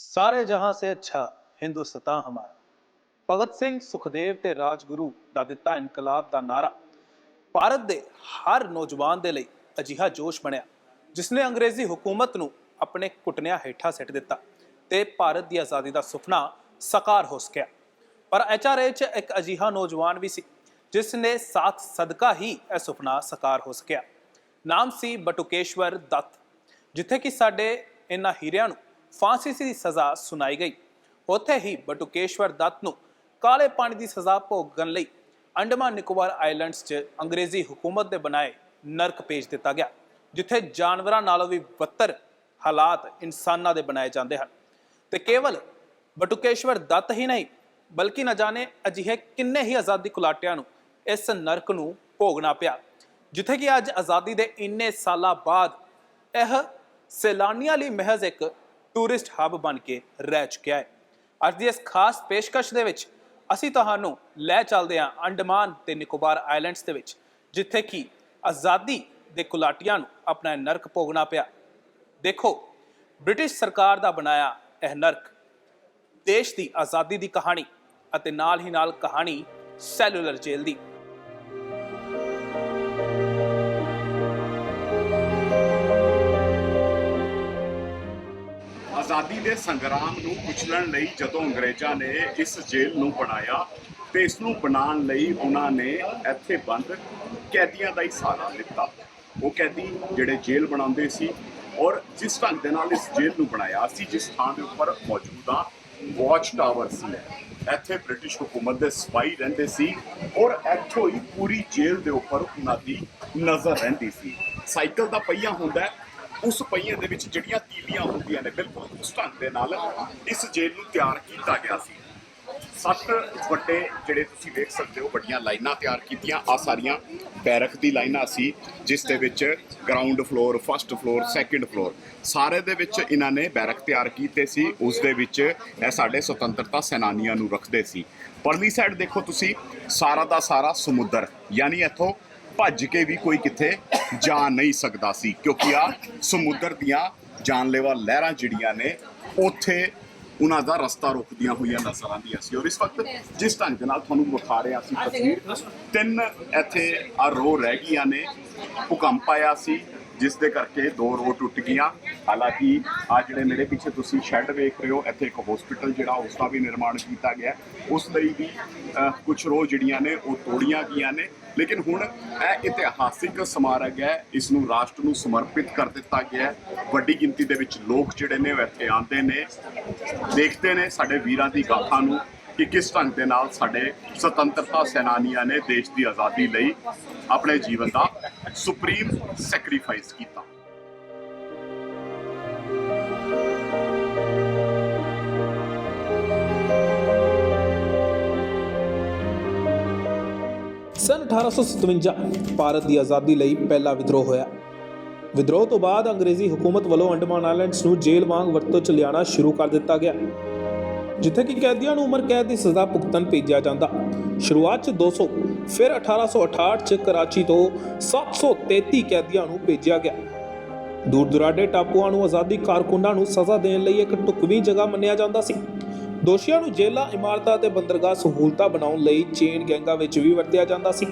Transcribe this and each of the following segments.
ਸਾਰੇ ਜਹਾਂ ਸੇ ਅੱਛਾ, ਹਿੰਦੁਸਤਾਨ ਹਮਾਰਾ। ਭਗਤ ਸਿੰਘ ਸੁਖਦੇਵ ਤੇ ਰਾਜਗੁਰੂ ਦਾ ਦਿੱਤਾ ਇਨਕਲਾਬ ਦਾ ਨਾਰਾ ਭਾਰਤ ਦੇ ਹਰ ਨੌਜਵਾਨ ਦੇ ਲਈ ਅਜਿਹਾ ਜੋਸ਼ ਬਣਿਆ ਜਿਸ ਨੇ ਅੰਗਰੇਜ਼ੀ ਹਕੂਮਤ ਨੂੰ ਆਪਣੇ ਘੁਟਨਿਆਂ ਹੇਠਾਂ ਸਿੱਟ ਦਿੱਤਾ ਤੇ ਭਾਰਤ ਦੀ ਆਜ਼ਾਦੀ ਦਾ ਸੁਪਨਾ ਸਾਕਾਰ ਹੋ ਸਕਿਆ। ਪਰ ਐਚਆਰਏ 'ਚ ਇੱਕ ਅਜਿਹਾ ਨੌਜਵਾਨ ਵੀ ਸੀ ਜਿਸ ਨੇ ਸਾਥ ਸਦਕਾ ਹੀ ਇਹ ਸੁਪਨਾ ਸਾਕਾਰ ਹੋ ਸਕਿਆ। ਨਾਮ ਸੀ ਬਟੁਕੇਸ਼ਵਰ ਦੱਤ, ਜਿੱਥੇ ਕਿ ਸਾਡੇ ਇਹਨਾਂ ਹੀਰਿਆਂ ਨੂੰ ਫਾਂਸੀ ਦੀ ਸਜ਼ਾ ਸੁਣਾਈ ਗਈ। ਉੱਥੇ ਹੀ ਬਟੁਕੇਸ਼ਵਰ ਦੱਤ ਨੂੰ ਕਾਲੇ ਪਾਣੀ ਦੀ ਸਜ਼ਾ ਭੋਗਣ ਲਈ ਅੰਡਮਾਨ ਨਿਕੋਬਾਰ ਆਈਲੈਂਡਸ 'ਚ ਅੰਗਰੇਜ਼ੀ ਹਕੂਮਤ ਦੇ ਬਣਾਏ ਨਰਕ ਭੇਜ ਦਿੱਤਾ ਗਿਆ, ਜਿੱਥੇ ਜਾਨਵਰਾਂ ਨਾਲੋਂ ਵੀ ਬੱਤਰ ਹਾਲਾਤ ਇਨਸਾਨਾਂ ਦੇ ਬਣਾਏ ਜਾਂਦੇ ਹਨ। ਤੇ ਕੇਵਲ ਬਟੁਕੇਸ਼ਵਰ ਦੱਤ ਹੀ ਨਹੀਂ, ਬਲਕਿ ਨਾ ਜਾਣੇ ਅਜਿਹੇ ਕਿੰਨੇ ਹੀ ਆਜ਼ਾਦੀ ਕੁਲਾਟਿਆਂ ਨੂੰ ਇਸ ਨਰਕ ਨੂੰ ਭੋਗਣਾ ਪਿਆ, ਜਿੱਥੇ ਕਿ ਅੱਜ ਆਜ਼ਾਦੀ ਦੇ ਇੰਨੇ ਸਾਲਾਂ ਬਾਅਦ ਇਹ ਸੈਲਾਨੀਆਂ ਲਈ ਮਹਿਜ਼ ਇੱਕ ਟੂਰਿਸਟ ਹੱਬ ਬਣ ਕੇ ਰਹਿ ਚੁੱਕਿਆ ਹੈ। ਅੱਜ ਦੀ ਇਸ ਖਾਸ ਪੇਸ਼ਕਸ਼ ਦੇ ਵਿੱਚ ਅਸੀਂ ਤੁਹਾਨੂੰ ਲੈ ਚੱਲਦੇ ਹਾਂ ਅੰਡਮਾਨ ਤੇ ਨਿਕੋਬਾਰ ਆਈਲੈਂਡਸ ਦੇ ਵਿੱਚ, ਜਿੱਥੇ ਕਿ ਆਜ਼ਾਦੀ ਦੇ ਕੁਲਾਟੀਆਂ ਨੂੰ ਆਪਣਾ ਨਰਕ ਭੋਗਣਾ ਪਿਆ। ਦੇਖੋ, ਬ੍ਰਿਟਿਸ਼ ਸਰਕਾਰ ਦਾ ਬਣਾਇਆ ਇਹ ਨਰਕ ਦੇਸ਼ ਦੀ ਆਜ਼ਾਦੀ ਦੀ ਕਹਾਣੀ ਅਤੇ ਨਾਲ ਹੀ ਨਾਲ ਕਹਾਣੀ ਸੈਲੂਲਰ ਜੇਲ੍ਹ ਦੀ। ਆਜ਼ਾਦੀ ਦੇ ਸੰਗਰਾਮ ਨੂੰ ਕੁਚਲਣ ਲਈ ਜਦੋਂ ਅੰਗਰੇਜ਼ਾਂ ਨੇ ਇਸ ਜੇਲ੍ਹ ਨੂੰ ਬਣਾਇਆ ਤੇ ਇਸ ਨੂੰ ਬਣਾਉਣ ਲਈ ਉਹਨਾਂ ਨੇ ਇੱਥੇ ਬੰਦ ਕੈਦੀਆਂ ਦਾ ਹੀ ਸਹਾਰਾ ਲਿੱਤਾ ਉਹ ਕੈਦੀ ਜਿਹੜੇ ਜੇਲ੍ਹ ਬਣਾਉਂਦੇ ਸੀ ਔਰ ਜਿਸ ਢੰਗ ਦੇ ਨਾਲ ਇਸ ਜੇਲ੍ਹ ਨੂੰ ਬਣਾਇਆ ਸੀ, ਜਿਸ ਥਾਂ ਦੇ ਉੱਪਰ ਮੌਜੂਦਾ ਵਾਚ ਟਾਵਰ ਸੀ। ਇੱਥੇ ਬ੍ਰਿਟਿਸ਼ ਹਕੂਮਤ ਦੇ ਸਪਾਈ ਰਹਿੰਦੇ ਸੀ ਔਰ ਇੱਥੋਂ ਹੀ ਪੂਰੀ ਜੇਲ੍ਹ ਦੇ ਉੱਪਰ ਉਹਨਾਂ ਦੀ ਨਜ਼ਰ ਰਹਿੰਦੀ ਸੀ। ਸਾਈਕਲ ਦਾ ਪਹੀਆ ਹੁੰਦਾ ਹੈ ਉਸ ਪਹੀਏ ਦੇ ਵਿੱਚ ਜਿਹੜੀਆਂ ਤੀਲੀਆਂ ਹੁੰਦੀਆਂ ਨੇ, ਬਿਲਕੁਲ ਉਸ ਢੰਗ ਦੇ ਨਾਲ ਇਸ ਜੇਲ੍ਹ ਨੂੰ ਤਿਆਰ ਕੀਤਾ ਗਿਆ ਸੀ। ਸੱਤ ਵੱਡੇ ਜਿਹੜੇ ਤੁਸੀਂ ਦੇਖ ਸਕਦੇ ਹੋ, ਵੱਡੀਆਂ ਲਾਈਨਾਂ ਤਿਆਰ ਕੀਤੀਆਂ। ਆ ਸਾਰੀਆਂ ਬੈਰਕ ਦੀ ਲਾਈਨਾਂ ਸੀ, ਜਿਸ ਦੇ ਵਿੱਚ ground floor first floor second floor ਸਾਰੇ ਦੇ ਵਿੱਚ ਇਹਨਾਂ ਨੇ ਬੈਰਕ ਤਿਆਰ ਕੀਤੇ ਸੀ, ਉਸ ਦੇ ਵਿੱਚ ਇਹ ਸਾਡੇ ਸੁਤੰਤਰਤਾ ਸੈਨਾਨੀਆਂ ਨੂੰ ਰੱਖਦੇ ਸੀ। ਪਰਲੀ ਸਾਈਡ ਦੇਖੋ ਤੁਸੀਂ, ਸਾਰਾ ਦਾ ਸਾਰਾ ਸਮੁੰਦਰ, ਯਾਨੀ ਇੱਥੋਂ ਭੱਜ ਕੇ ਵੀ ਕੋਈ ਕਿੱਥੇ ਜਾ ਨਹੀਂ ਸਕਦਾ ਸੀ, ਕਿਉਂਕਿ ਆ ਸਮੁੰਦਰ ਦੀਆਂ ਜਾਨਲੇਵਾ ਲਹਿਰਾਂ ਜਿਹੜੀਆਂ ਨੇ, ਉੱਥੇ ਉਹਨਾਂ ਦਾ ਰਸਤਾ ਰੋਕਦੀਆਂ ਹੋਈਆਂ ਨਜ਼ਰ ਆਉਂਦੀਆਂ ਸੀ। ਔਰ ਇਸ ਵਕਤ ਜਿਸ ਢੰਗ ਨਾਲ ਤੁਹਾਨੂੰ ਵਿਖਾ ਰਹੇ ਹਾਂ ਅਸੀਂ ਤਸਵੀਰ, ਤਿੰਨ ਇੱਥੇ ਆ ਰੋ ਰਹਿ ਗਈਆਂ ਨੇ, ਭੂਕੰਪ ਆਇਆ ਸੀ, ਜਿਸ ਦੇ ਕਰਕੇ ਦੋ ਰੋ ਟੁੱਟ ਗਈਆਂ। ਹਾਲਾਂਕਿ ਆ ਜਿਹੜੇ ਮੇਰੇ ਪਿੱਛੇ ਤੁਸੀਂ ਸ਼ੈੱਡ ਵੇਖ ਰਹੇ ਹੋ, ਇੱਥੇ ਇੱਕ ਹਸਪੀਟਲ ਜਿਹੜਾ ਉਸ ਦਾ ਵੀ ਨਿਰਮਾਣ ਕੀਤਾ ਗਿਆ। ਉਸ ਲਈ ਵੀ ਕੁਝ ਰੋ ਜਿਹੜੀਆਂ ਨੇ, ਉਹ ਤੋੜੀਆਂ ਗਈਆਂ ਨੇ। ਲੇਕਿਨ ਹੁਣ ਇਹ ਇਤਿਹਾਸਿਕ ਸਮਾਰਕ ਹੈ ਇਸ ਨੂੰ ਰਾਸ਼ਟਰ ਨੂੰ ਸਮਰਪਿਤ ਕਰ ਦਿੱਤਾ ਗਿਆ ਹੈ। ਵੱਡੀ ਗਿਣਤੀ ਦੇ ਵਿੱਚ ਲੋਕ ਜਿਹੜੇ ਨੇ ਉਹ ਇੱਥੇ ਆਉਂਦੇ ਨੇ। ਦੇਖਦੇ ਨੇ ਸਾਡੇ ਵੀਰਾਂ ਦੀ ਗਾਥਾ ਨੂੰ ਕਿ ਕਿਸ ਢੰਗ ਦੇ ਨਾਲ ਸਾਡੇ ਸੁਤੰਤਰਤਾ ਸੈਨਾਨੀਆਂ ਨੇ ਦੇਸ਼ ਦੀ ਆਜ਼ਾਦੀ ਲਈ ਆਪਣੇ ਜੀਵਨ ਦਾ ਸੁਪਰੀਮ ਸੈਕਰੀਫਾਈਸ ਕੀਤਾ। ਸਨ 1857 ਭਾਰਤ ਦੀ ਆਜ਼ਾਦੀ ਲਈ ਪਹਿਲਾ ਵਿਦਰੋਹ ਹੋਇਆ। ਵਿਦਰੋਹ ਤੋਂ ਬਾਅਦ ਅੰਗਰੇਜ਼ੀ ਹਕੂਮਤ ਵੱਲੋਂ ਅੰਡਮਾਨ ਆਈਲੈਂਡਸ ਨੂੰ ਜੇਲ੍ਹ ਵਾਂਗ ਵਰਤੋਂ ਚ ਲਿਆਉਣਾ ਸ਼ੁਰੂ ਕਰ ਦਿੱਤਾ ਗਿਆ। ਜਿੱਥੇ ਕਿ ਕੈਦੀਆਂ ਨੂੰ ਉਮਰ ਕੈਦ ਦੀ ਸਜ਼ਾ ਭੁਗਤਣ ਭੇਜਿਆ ਜਾਂਦਾ। ਸ਼ੁਰੂਆਤ ਚ 200 ਫਿਰ 1868 ਚ ਕਰਾਚੀ ਤੋਂ 733 ਕੈਦੀਆਂ ਨੂੰ ਭੇਜਿਆ ਗਿਆ। ਦੂਰ ਦੁਰਾਡੇ ਟਾਪੂਆਂ ਨੂੰ, ਆਜ਼ਾਦੀ ਕਾਰਕੁਨਾਂ ਨੂੰ ਸਜ਼ਾ ਦੇਣ ਲਈ ਇੱਕ ਢੁਕਵੀਂ ਜਗ੍ਹਾ ਮੰਨਿਆ ਜਾਂਦਾ ਸੀ। ਦੋਸ਼ੀਆਂ ਨੂੰ ਜੇਲ੍ਹਾਂ, ਇਮਾਰਤਾਂ ਤੇ ਬੰਦਰਗਾਹ ਸਹੂਲਤਾਂ ਬਣਾਉਣ ਲਈ ਚੇਨ ਗੈਂਗਾਂ ਵਿੱਚ ਵੀ ਵਰਤਿਆ ਜਾਂਦਾ ਸੀ।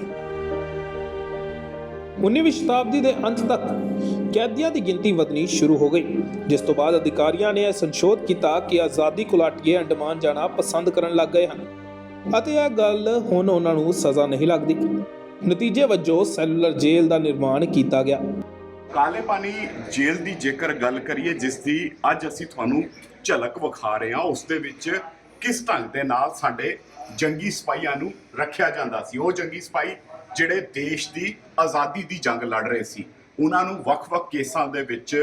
19ਵੀਂ ਸ਼ਤਾਬਦੀ ਦੇ ਅੰਤ ਤੱਕ ਕੈਦੀਆਂ ਦੀ ਗਿਣਤੀ ਵਧਣੀ ਸ਼ੁਰੂ ਹੋ ਗਈ, ਜਿਸ ਤੋਂ ਬਾਅਦ ਅਧਿਕਾਰੀਆਂ ਨੇ ਇਹ ਸੰਸ਼ੋਧ ਕੀਤਾ ਕਿ ਆਜ਼ਾਦੀ ਕੁਲਾਟੀਏ ਅੰਡਮਾਨ ਜਾਣਾ ਪਸੰਦ ਕਰਨ ਲੱਗ ਗਏ ਹਨ ਅਤੇ ਇਹ ਗੱਲ ਹੁਣ ਉਹਨਾਂ ਨੂੰ ਸਜ਼ਾ ਨਹੀਂ ਲੱਗਦੀ। ਨਤੀਜੇ ਵਜੋਂ ਸੈਲੂਲਰ ਜੇਲ੍ਹ ਦਾ ਨਿਰਮਾਣ ਕੀਤਾ ਗਿਆ। ਕਾਲੇ ਪਾਣੀ ਜੇਲ੍ਹ ਦੀ ਜੇਕਰ ਗੱਲ ਕਰੀਏ, ਜਿਸ ਦੀ ਅੱਜ ਅਸੀਂ ਤੁਹਾਨੂੰ ਝਲਕ ਵਿਖਾ ਰਹੇ। ਹਾਂ ਉਸ ਦੇ ਵਿੱਚ ਕਿਸ ਢੰਗ ਦੇ ਨਾਲ ਸਾਡੇ ਜੰਗੀ ਸਿਪਾਹੀਆਂ ਨੂੰ ਰੱਖਿਆ ਜਾਂਦਾ ਸੀ? ਉਹ ਜੰਗੀ ਸਿਪਾਹੀ ਜਿਹੜੇ ਦੇਸ਼ ਦੀ ਆਜ਼ਾਦੀ ਦੀ ਜੰਗ ਲੜ ਰਹੇ ਸੀ, ਉਹਨਾਂ ਨੂੰ ਵੱਖ-ਵੱਖ ਕੇਸਾਂ ਦੇ ਵਿੱਚ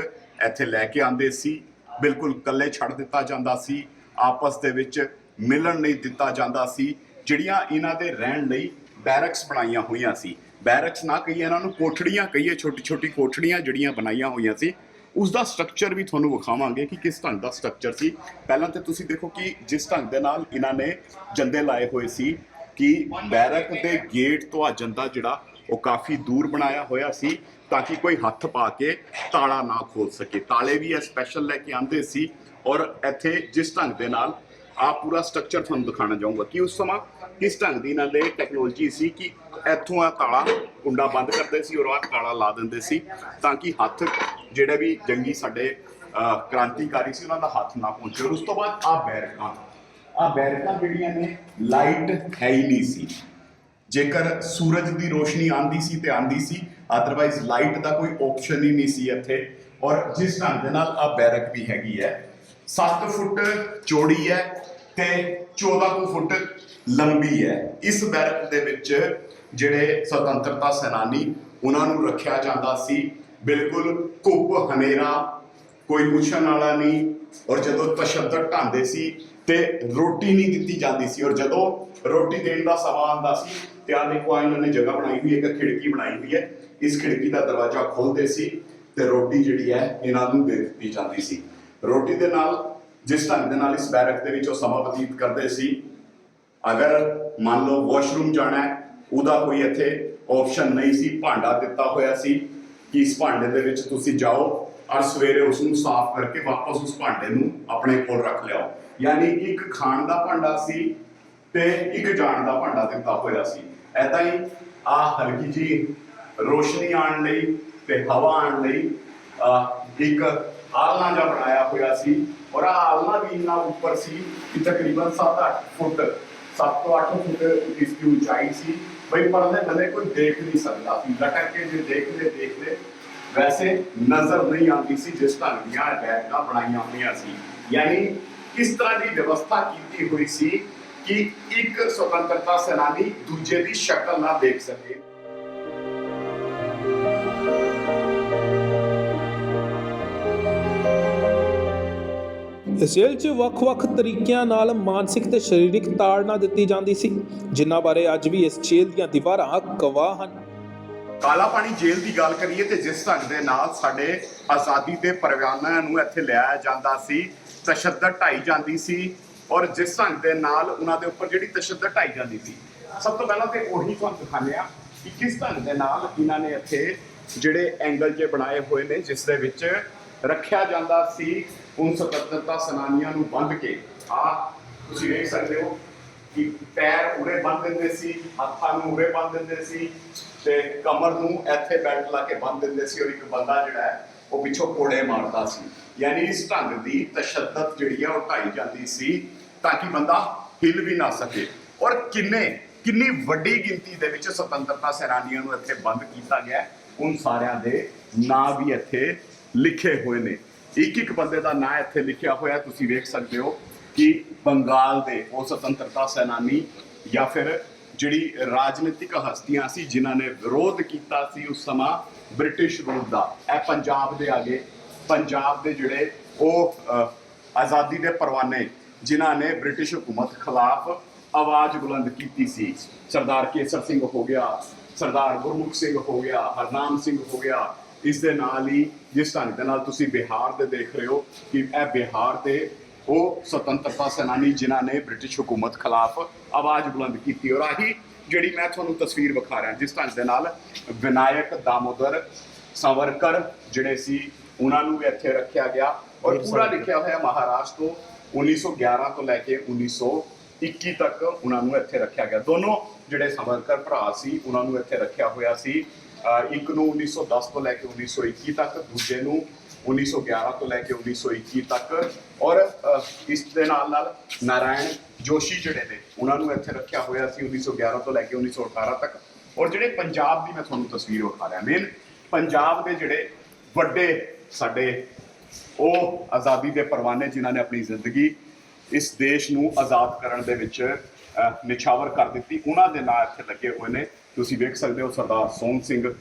ਇੱਥੇ ਲੈ ਕੇ ਆਂਦੇ ਸੀ। ਬਿਲਕੁਲ ਇਕੱਲੇ ਛੱਡ ਦਿੱਤਾ ਜਾਂਦਾ ਸੀ। ਆਪਸ ਦੇ ਵਿੱਚ ਮਿਲਣ ਨਹੀਂ ਦਿੱਤਾ ਜਾਂਦਾ ਸੀ। ਜਿਹੜੀਆਂ ਇਹਨਾਂ ਦੇ ਰਹਿਣ ਲਈ ਬੈਰਕਸ ਬਣਾਈਆਂ ਹੋਈਆਂ ਸੀ। ਬੈਰਕਸ ਨਾ ਕਹੀਏ, ਇਹਨਾਂ ਨੂੰ ਕੋਠੜੀਆਂ ਕਹੀਏ ਛੋਟੀ ਛੋਟੀ ਕੋਠੜੀਆਂ ਜਿਹੜੀਆਂ ਬਣਾਈਆਂ ਹੋਈਆਂ ਸੀ। ਉਸ ਦਾ ਸਟਰਕਚਰ ਵੀ ਤੁਹਾਨੂੰ ਵਿਖਾਵਾਂਗੇ ਕਿ ਕਿਸ ਢੰਗ ਦਾ ਸਟਰਕਚਰ ਸੀ। ਪਹਿਲਾਂ ਤੇ ਤੁਸੀਂ ਦੇਖੋ ਕਿ ਜਿਸ ਢੰਗ ਦੇ ਨਾਲ ਇਹਨਾਂ ਨੇ ਜੰਦੇ ਲਾਏ ਹੋਏ ਸੀ ਕਿ ਬੈਰਕ ਦੇ ਗੇਟ ਤੋਂ ਆ ਜੰਦਾ ਜਿਹੜਾ, ਉਹ ਕਾਫੀ ਦੂਰ ਬਣਾਇਆ ਹੋਇਆ ਸੀ ਤਾਂ ਕਿ ਕੋਈ ਹੱਥ ਪਾ ਕੇ ਤਾਲਾ ਨਾ ਖੋਲ ਸਕੇ। ਤਾਲੇ ਵੀ ਇਹ ਸਪੈਸ਼ਲ ਲੈ ਕੇ ਆਂਦੇ ਸੀ ਔਰ ਇੱਥੇ ਜਿਸ ਢੰਗ ਦੇ ਨਾਲ ਆ ਪੂਰਾ ਸਟਰਕਚਰ ਤੁਹਾਨੂੰ ਦਿਖਾਣਾ ਚਾਹੂੰਗਾ ਕਿ ਉਸ ਸਮਾਂ ਕਿਸ ਢੰਗ ਦੀ ਨਾਲ ਇਹ ਟੈਕਨੋਲੋਜੀ ਸੀ ਕਿ ਇੱਥੋਂ ਆ ਤਾਲਾ ਕੁੰਡਾ ਬੰਦ ਕਰਦੇ ਸੀ ਔਰ ਆ ਤਾਲਾ ਲਾ ਦਿੰਦੇ ਸੀ ਤਾਂ ਕਿ ਹੱਥ ਜਿਹੜੇ ਵੀ ਜੰਗੀ ਸਾਡੇ ਅਹ, ਕ੍ਰਾਂਤੀਕਾਰੀ ਸੀ ਉਹਨਾਂ ਦਾ ਹੱਥ ਨਾ ਪਹੁੰਚੇ। ਉਸ ਤੋਂ ਬਾਅਦ ਆ ਬੈਰਕਾਂ ਆ ਬੈਰਕਾਂ ਜਿਹੜੀਆਂ ਨੇ ਲਾਈਟ ਹੈ ਹੀ ਨਹੀਂ ਸੀ। ਜੇਕਰ ਸੂਰਜ ਦੀ ਰੋਸ਼ਨੀ ਆਂਦੀ ਸੀ ਤੇ ਆਂਦੀ ਸੀ ਅਦਰਵਾਈਜ਼ ਲਾਈਟ ਦਾ ਕੋਈ ਆਪਸ਼ਨ ਹੀ ਨਹੀਂ ਸੀ ਇੱਥੇ। ਔਰ ਜਿਸ ਢੰਗ ਦੇ ਨਾਲ ਆ ਬੈਰਕ ਵੀ ਹੈਗੀ ਹੈ। 7 ਫੁੱਟ ਚੌੜੀ ਹੈ ਤੇ 14 ਕੁ ਫੁੱਟ ਲੰਬੀ ਹੈ। ਇਸ ਬੈਰਕ ਦੇ ਵਿੱਚ ਜਿਹੜੇ ਸੁਤੰਤਰਤਾ ਸੈਨਾਨੀ ਉਹਨਾਂ ਨੂੰ ਰੱਖਿਆ ਜਾਂਦਾ ਸੀ। ਬਿਲਕੁਲ ਧੁੱਪ ਹਨੇਰਾ, ਕੋਈ ਪੁੱਛਣ ਵਾਲਾ ਨਹੀਂ ਔਰ ਜਦੋਂ ਤਸ਼ੱਦਦ ਢਾਂਦੇ ਸੀ ਤੇ ਰੋਟੀ ਨਹੀਂ ਦਿੱਤੀ ਜਾਂਦੀ ਸੀ ਔਰ ਜਦੋਂ ਰੋਟੀ ਦੇਣ ਦਾ ਸਮਾਂ ਆਉਂਦਾ ਸੀ ਤੇ ਆ ਦੇਖੋ ਆ ਇਹਨਾਂ ਨੇ ਜਗ੍ਹਾ ਬਣਾਈ ਹੋਈ ਹੈ, ਇੱਕ ਖਿੜਕੀ ਬਣਾਈ ਹੋਈ ਹੈ। ਇਸ ਖਿੜਕੀ ਦਾ ਦਰਵਾਜ਼ਾ ਖੋਲਦੇ ਸੀ ਤੇ ਰੋਟੀ ਜਿਹੜੀ ਹੈ ਇਹਨਾਂ ਨੂੰ ਦੇ ਦਿੱਤੀ ਜਾਂਦੀ ਸੀ। ਰੋਟੀ ਦੇ ਨਾਲ, ਜਿਸ ਢੰਗ ਦੇ ਨਾਲ ਇਸ ਬੈਰਕ ਦੇ ਵਿੱਚ ਉਹ ਸਮਾਂ ਬਤੀਤ ਕਰਦੇ ਸੀ, ਅਗਰ ਮੰਨ ਲਓ ਵਾਸ਼ਰੂਮ ਜਾਣਾ ਹੈ, ਉਹਦਾ ਕੋਈ ਇੱਥੇ ਆਪਸ਼ਨ ਨਹੀਂ ਸੀ, ਭਾਂਡਾ ਦਿੱਤਾ ਹੋਇਆ ਸੀ ਕਿ ਇਸ ਭਾਂਡੇ ਦੇ ਵਿੱਚ ਤੁਸੀਂ ਜਾਓ ਔਰ ਸਵੇਰੇ ਉਸ ਨੂੰ ਸਾਫ਼ ਕਰਕੇ ਵਾਪਸ ਉਸ ਭਾਂਡੇ ਨੂੰ ਆਪਣੇ ਕੋਲ ਰੱਖ ਲਿਆਓ। ਯਾਨੀ ਇੱਕ ਖਾਣ ਦਾ ਭਾਂਡਾ ਸੀ ਤੇ ਇੱਕ ਜਾਣ ਦਾ ਭਾਂਡਾ ਦਿੱਤਾ ਹੋਇਆ ਸੀ। ਐਦਾਂ ਹੀ ਆ ਹਲਕੀ ਜੀ ਰੋਸ਼ਨੀ ਆਉਣ ਲਈ ਤੇ ਹਵਾ ਆਉਣ ਲਈ ਅਹ, ਇੱਕ ਆਲਣਾ ਜਿਹਾ ਬਣਾਇਆ ਹੋਇਆ ਸੀ ਔਰ ਆ ਆਲਣਾ ਵੀ ਇੰਨਾ ਉੱਪਰ ਸੀ ਕਿ ਤਕਰੀਬਨ 7-8 ਫੁੱਟ 7 ਤੋਂ 8 ਫੁੱਟ ਇਸ ਦੀ ਉਚਾਈ ਸੀ। ਬਈ ਪਰਲੇ ਬੰਦੇ ਕੋਈ ਦੇਖ ਨਹੀਂ ਸਕਦਾ। ਸੀ ਲਟਕ ਕੇ ਜੇ ਦੇਖ ਲੈ ਦੇਖ ਲੈ ਵੈਸੇ ਨਜ਼ਰ ਨਹੀਂ ਆਉਂਦੀ ਸੀ ਜਿਸ ਢੰਗ ਦੀਆਂ ਬੈਠਕਾਂ ਬਣਾਈਆਂ ਹੋਈਆਂ ਸੀ। ਯਾਨੀ ਇਸ ਤਰ੍ਹਾਂ ਦੀ ਵਿਵਸਥਾ ਕੀਤੀ ਹੋਈ ਸੀ ਕਿ ਇੱਕ ਸੁਤੰਤਰਤਾ ਸੈਨਾਨੀ ਦੂਜੇ ਦੀ ਸ਼ਕਲ ਨਾ ਦੇਖ ਸਕੇ। ਇਸ ਜੇਲ੍ਹ 'ਚ ਵੱਖ-ਵੱਖ ਤਰੀਕਿਆਂ ਨਾਲ ਮਾਨਸਿਕ ਤੇ ਸਰੀਰਕ ਤਾੜਨਾ ਦਿੱਤੀ ਜਾਂਦੀ ਸੀ। ਜਿਨ੍ਹਾਂ ਬਾਰੇ ਅੱਜ ਵੀ ਇਸ ਜੇਲ੍ਹ ਦੀਆਂ ਦੀਵਾਰਾਂ ਗਵਾਹ ਹਨ। ਕਾਲਾ ਪਾਣੀ ਜੇਲ੍ਹ ਦੀ ਗੱਲ ਕਰੀਏ ਤੇ ਜਿਸ ਢੰਗ ਦੇ ਨਾਲ ਸਾਡੇ ਆਜ਼ਾਦੀ ਦੇ ਪਰਵਾਨਿਆਂ ਨੂੰ ਇੱਥੇ ਲਿਆਇਆ ਜਾਂਦਾ ਸੀ, ਤਸ਼ੱਦਦ ਢਾਈ ਜਾਂਦੀ ਸੀ ਔਰ ਜਿਸ ਢੰਗ ਦੇ ਨਾਲ ਉਹਨਾਂ ਦੇ ਉੱਪਰ ਜਿਹੜੀ ਤਸ਼ੱਦਦ ਢਾਈ ਜਾਂਦੀ ਸੀ। ਸਭ ਤੋਂ ਪਹਿਲਾਂ ਤੇ ਉਹੀ ਤੁਹਾਨੂੰ ਦਿਖਾਉਂਦੇ ਆ ਕਿ ਕਿਸ ਢੰਗ ਦੇ ਨਾਲ ਇਹਨਾਂ ਨੇ ਇੱਥੇ ਜਿਹੜੇ ਐਂਗਲ ਜੇ ਬਣਾਏ ਹੋਏ ਨੇ, ਜਿਸ ਦੇ ਵਿੱਚ ਰੱਖਿਆ ਜਾਂਦਾ ਸੀ ਉਨ ਸੁਤੰਤਰਤਾ ਸੈਨਾਨੀਆਂ ਨੂੰ ਬੰਦ ਕੇ। ਆ, ਤੁਸੀਂ ਦੇਖ ਸਕਦੇ ਹੋ ਕਿ ਪੈਰ ਉਰੇ ਬੰਨ ਦਿੰਦੇ ਸੀ, ਹੱਥਾਂ ਨੂੰ ਉਰੇ ਬੰਨ ਦਿੰਦੇ ਸੀ ਤੇ ਕਮਰ ਨੂੰ ਇੱਥੇ ਬੈਲਟ ਲਾ ਕੇ ਬੰਨ ਦਿੰਦੇ ਸੀ ਔਰ ਇੱਕ ਬੰਦਾ ਜਿਹੜਾ ਹੈ, ਉਹ ਪਿੱਛੋਂ ਕੋੜੇ ਮਾਰਦਾ ਸੀ। ਯਾਨੀ ਇਸ ਢੰਗ ਦੀ ਤਸ਼ੱਦਦ ਜਿਹੜੀ ਆ, ਉਹ ਢਾਈ ਜਾਂਦੀ ਸੀ ਤਾਂ ਕਿ ਬੰਦਾ ਹਿਲ ਵੀ ਨਾ ਸਕੇ। ਔਰ ਕਿੰਨੇ, ਕਿੰਨੀ ਵੱਡੀ ਗਿਣਤੀ ਦੇ ਵਿੱਚ ਸੁਤੰਤਰਤਾ ਸੈਨਾਨੀਆਂ ਨੂੰ ਇੱਥੇ ਬੰਦ ਕੀਤਾ ਗਿਆ ਹੈ। ਸਾਰਿਆਂ ਦੇ ਨਾਂ ਵੀ ਇੱਥੇ ਲਿਖੇ ਹੋਏ ਨੇ। ਇੱਕ ਇੱਕ ਬੰਦੇ ਦਾ ਨਾਂ ਇੱਥੇ ਲਿਖਿਆ ਹੋਇਆ, ਤੁਸੀਂ ਵੇਖ ਸਕਦੇ ਹੋ ਕਿ ਬੰਗਾਲ ਦੇ ਉਹ ਸੁਤੰਤਰਤਾ ਸੈਨਾਨੀ ਜਾਂ ਫਿਰ ਜਿਹੜੀ ਰਾਜਨੀਤਿਕ ਹਸਤੀਆਂ ਸੀ, ਜਿਨ੍ਹਾਂ ਨੇ ਵਿਰੋਧ ਕੀਤਾ ਸੀ ਉਸ ਸਮਾਂ ਬ੍ਰਿਟਿਸ਼ ਰੂਲ ਦਾ। ਇਹ ਪੰਜਾਬ ਦੇ ਆਗੇ ਪੰਜਾਬ ਦੇ ਜਿਹੜੇ ਉਹ ਆਜ਼ਾਦੀ ਦੇ ਪਰਵਾਨੇ, ਜਿਨ੍ਹਾਂ ਨੇ ਬ੍ਰਿਟਿਸ਼ ਹਕੂਮਤ ਖਿਲਾਫ ਆਵਾਜ਼ ਬੁਲੰਦ ਕੀਤੀ ਸੀ। ਸਰਦਾਰ ਕੇਸਰ ਸਿੰਘ ਹੋ ਗਿਆ, ਸਰਦਾਰ ਗੁਰਮੁਖ ਸਿੰਘ ਹੋ ਗਿਆ, ਹਰਨਾਮ ਸਿੰਘ ਹੋ ਗਿਆ ਇਸ ਦੇ ਨਾਲ ਹੀ ਜਿਸ ਢੰਗ ਦੇ ਨਾਲ ਤੁਸੀਂ ਬਿਹਾਰ ਦੇ ਦੇਖ ਰਹੇ ਹੋ ਕਿ ਇਹ ਬਿਹਾਰ ਦੇ ਉਹ ਸੁਤੰਤਰਤਾ ਸੈਨਾਨੀ ਜਿਨ੍ਹਾਂ ਨੇ ਬ੍ਰਿਟਿਸ਼ ਹਕੂਮਤ ਖਿਲਾਫ ਆਵਾਜ਼ ਬੁਲੰਦ ਕੀਤੀ ਔਰ ਆਹੀ ਜਿਹੜੀ ਮੈਂ ਤੁਹਾਨੂੰ ਤਸਵੀਰ ਵਿਖਾ ਰਿਹਾ ਜਿਸ ਢੰਗ ਦੇ ਨਾਲ ਵਿਨਾਇਕ ਦਾਮੋਦਰ ਸਾਵਰਕਰ ਜਿਹੜੇ ਸੀ ਉਹਨਾਂ ਨੂੰ ਵੀ ਇੱਥੇ ਰੱਖਿਆ ਗਿਆ ਔਰ ਪੂਰਾ ਲਿਖਿਆ ਹੋਇਆ ਮਹਾਰਾਸ਼ਟਰ ਤੋਂ 1911 ਤੋਂ ਲੈ ਕੇ 1921 ਤੱਕ ਉਹਨਾਂ ਨੂੰ ਇੱਥੇ ਰੱਖਿਆ ਗਿਆ। ਦੋਨੋਂ ਜਿਹੜੇ ਸਾਵਰਕਰ ਭਰਾ ਸੀ ਉਹਨਾਂ ਨੂੰ ਇੱਥੇ ਰੱਖਿਆ ਹੋਇਆ ਸੀ। ਇੱਕ ਨੂੰ 1910 ਤੋਂ ਲੈ ਕੇ 1921 ਤੱਕ, ਦੂਜੇ ਨੂੰ 1911 ਤੋਂ ਲੈ ਕੇ 1921 ਤੱਕ ਔਰ ਇਸ ਦੇ ਨਾਲ ਨਾਲ ਨਾਰਾਇਣ ਜੋਸ਼ੀ ਜਿਹੜੇ ਨੇ, ਉਹਨਾਂ ਨੂੰ ਇੱਥੇ ਰੱਖਿਆ ਹੋਇਆ ਸੀ 1911 ਤੋਂ ਲੈ ਕੇ 1918 ਤੱਕ ਔਰ ਜਿਹੜੇ ਪੰਜਾਬ ਦੀ ਮੈਂ ਤੁਹਾਨੂੰ ਤਸਵੀਰ ਵਿਖਾ ਰਿਹਾ ਮੇਨ ਪੰਜਾਬ ਦੇ ਜਿਹੜੇ ਵੱਡੇ ਸਾਡੇ ਉਹ ਆਜ਼ਾਦੀ ਦੇ ਪਰਵਾਨੇ ਜਿਨ੍ਹਾਂ ਨੇ ਆਪਣੀ ਜ਼ਿੰਦਗੀ ਇਸ ਦੇਸ਼ ਨੂੰ ਆਜ਼ਾਦ ਕਰਨ ਦੇ ਵਿੱਚ ਨਿਛਾਵਰ ਕਰ ਦਿੱਤੀ, ਉਹਨਾਂ ਦੇ ਨਾਂ ਇੱਥੇ ਲੱਗੇ ਹੋਏ ਨੇ। ਤੁਸੀਂ ਵੇਖ ਸਕਦੇ ਹੋ ਸਰਦਾਰ ਸੋਮ ਸਿੰਘ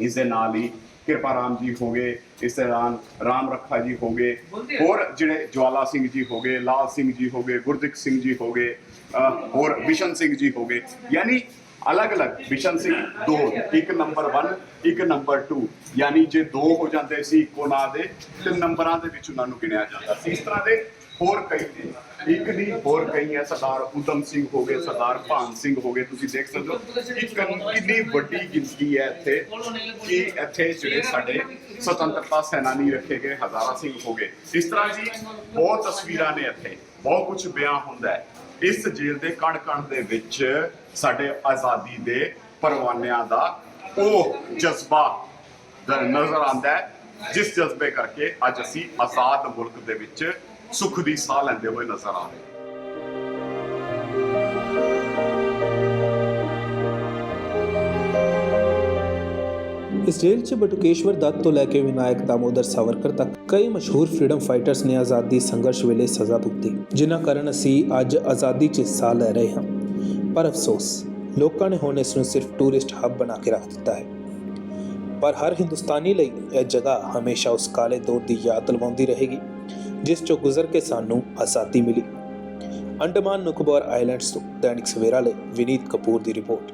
ਇਸ ਦੇ ਨਾਲ ਹੀ ਕਿਰਪਾ ਰਾਮ ਜੀ ਹੋ ਗਏ ਇਸ ਦੇ ਨਾਲ ਰਾਮ ਰੱਖਾ ਜੀ ਹੋ ਗਏ। ਹੋਰ ਜਿਹੜੇ ਜਵਾਲਾ ਸਿੰਘ ਜੀ ਹੋ ਗਏ ਲਾਲ ਸਿੰਘ ਜੀ ਹੋ ਗਏ ਗੁਰਦਿੱਤ ਸਿੰਘ ਜੀ ਹੋ ਗਏ ਹੋਰ ਬਿਸ਼ਨ ਸਿੰਘ ਜੀ ਹੋ ਗਏ। ਯਾਨੀ ਅਲੱਗ-ਅਲੱਗ ਬਿਸ਼ਨ ਸਿੰਘ ਦੋ ਇੱਕ ਨੰਬਰ 1 ਇੱਕ ਨੰਬਰ 2 ਯਾਨੀ ਜੇ ਦੋ ਹੋ ਜਾਂਦੇ ਸੀ ਇੱਕੋ ਨਾਂ ਦੇ ਤੇ ਨੰਬਰਾਂ ਦੇ ਵਿੱਚ ਉਹਨਾਂ ਨੂੰ ਗਿਣਿਆ ਜਾਂਦਾ ਸੀ। ਇਸ ਤਰ੍ਹਾਂ ਦੇ ਹੋਰ ਕਈ ਨੇ। ਇੱਕ ਦੀ ਹੋਰ ਕਈ ਹੈ ਸਰਦਾਰ ਉਦਮ ਸਿੰਘ ਹੋ ਗਏ, ਸਰਦਾਰ ਭਾਨ ਸਿੰਘ ਹੋ ਗਏ, ਤੁਸੀਂ ਦੇਖ ਸਕਦੇ ਹੋ ਕਿ ਕਿੰਨੀ ਵੱਡੀ ਗਿਣਤੀ ਹੈ ਇੱਥੇ ਕਿ ਇੱਥੇ ਜਿਹੜੇ ਸਾਡੇ ਸੁਤੰਤਰਤਾ ਸੈਨਾਨੀ ਰੱਖੇ ਗਏ, ਹਜ਼ਾਰਾ ਸਿੰਘ ਹੋ ਗਏ। ਇਸ ਤਰ੍ਹਾਂ ਜੀ ਬਹੁਤ ਤਸਵੀਰਾਂ ਨੇ ਇੱਥੇ, ਬਹੁਤ ਕੁਝ ਬਿਆਨ ਹੁੰਦਾ ਹੈ। ਇਸ ਜੇਲ੍ਹ ਦੇ ਕਣ ਕਣ ਦੇ ਵਿੱਚ ਸਾਡੇ ਆਜ਼ਾਦੀ ਦੇ ਪਰਵਾਨਿਆਂ ਦਾ ਉਹ ਜਜ਼ਬਾ ਦ- ਨਜ਼ਰ ਆਉਂਦਾ ਹੈ, ਜਿਸ ਜਜ਼ਬੇ ਕਰਕੇ ਅੱਜ ਅਸੀਂ ਆਜ਼ਾਦ ਮੁਲਕ ਦੇ ਵਿੱਚ ਸੁੱਖ ਦੀ ਸਾਹ ਲੈਂਦੇ ਹੋਏ ਨਜ਼ਰ ਆ ਰਹੇ। ਇਸ ਜੇਲ੍ਹ 'ਚ ਬਟੁਕੇਸ਼ਵਰ ਦੱਤ ਤੋਂ ਲੈ ਕੇ ਵਿਨਾਇਕ ਦਾਮੋਦਰ ਸਾਵਰਕਰ ਤੱਕ ਕਈ ਮਸ਼ਹੂਰ ਫਰੀडम ਫਾਈਟਰਸ ਨੇ ਆਜ਼ਾਦੀ ਸੰਘਰਸ਼ ਵੇਲੇ ਸਜ਼ਾ ਭੁਗਤੀ। ਜਿਨ੍ਹਾਂ ਕਾਰਨ ਅਸੀਂ ਅੱਜ ਆਜ਼ਾਦੀ 'ਚ ਹਿੱਸਾ ਲੈ ਰਹੇ ਹਾਂ। ਪਰ ਅਫਸੋਸ, ਲੋਕਾਂ ਨੇ ਹੁਣ ਇਸ ਨੂੰ ਸਿਰਫ ਟੂਰਿਸਟ ਹੱਬ ਬਣਾ ਕੇ ਰੱਖ ਦਿੱਤਾ ਹੈ। ਪਰ ਹਰ ਹਿੰਦੁਸਤਾਨੀ ਲਈ ਇਹ ਜਗ੍ਹਾ ਹਮੇਸ਼ਾ ਉਸ ਕਾਲੇ ਦੌਰ ਦੀ ਯਾਦ ਦਿਲਵਾਉਂਦੀ ਰਹੇਗੀ। ਜਿਸ ਚੋਂ ਗੁਜ਼ਰ ਕੇ ਸਾਨੂੰ ਆਜ਼ਾਦੀ ਮਿਲੀ। ਅੰਡਮਾਨ ਨਿਕੋਬਾਰ ਆਈਲੈਂਡਸ ਤੋਂ ਦੈਨਿਕ ਸਵੇਰਾ ਲਈ ਵਿਨੀਤ ਕਪੂਰ ਦੀ ਰਿਪੋਰਟ।